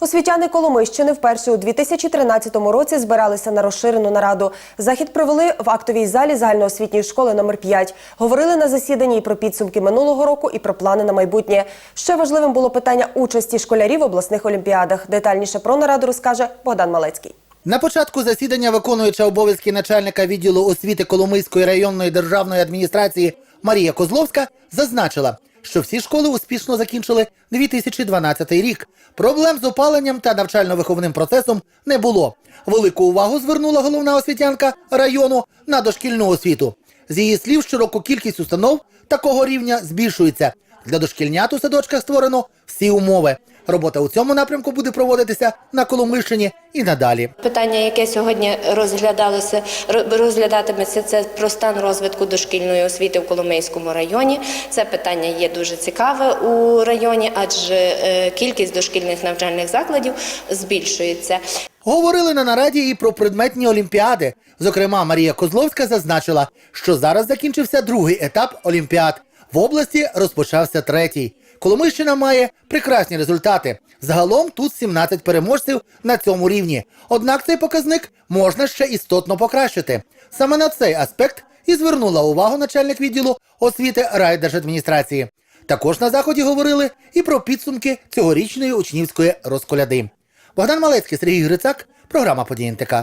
Освітяни Коломийщини вперше у 2013 році збиралися на розширену нараду. Захід провели в актовій залі загальноосвітньої школи номер 5 Говорили на засіданні і про підсумки минулого року, і про плани на майбутнє. Ще важливим було питання участі школярів в обласних олімпіадах. Детальніше про нараду розкаже Богдан Малецький. На початку засідання виконуюча обов'язки начальника відділу освіти Коломийської районної державної адміністрації Марія Козловська зазначила, що всі школи успішно закінчили 2012 рік. Проблем з опаленням та навчально-виховним процесом не було. Велику увагу звернула головна освітянка району на дошкільну освіту. З її слів, щороку кількість установ такого рівня збільшується. Для дошкільнят у садочках створено всі умови. Робота у цьому напрямку буде проводитися на Коломийщині і надалі. Питання, яке сьогодні розглядалося, ро- розглядатиметься, це про стан розвитку дошкільної освіти в Коломийському районі. Це питання є дуже цікаве у районі, адже е, кількість дошкільних навчальних закладів збільшується. Говорили на нараді і про предметні олімпіади. Зокрема, Марія Козловська зазначила, що зараз закінчився другий етап олімпіад. В області розпочався третій. Коломийщина має прекрасні результати. Загалом тут 17 переможців на цьому рівні. Однак цей показник можна ще істотно покращити. Саме на цей аспект і звернула увагу начальник відділу освіти райдержадміністрації. Також на заході говорили і про підсумки цьогорічної учнівської розколяди. Богдан Малецький, Сергій Грицак, програма «Події НТК».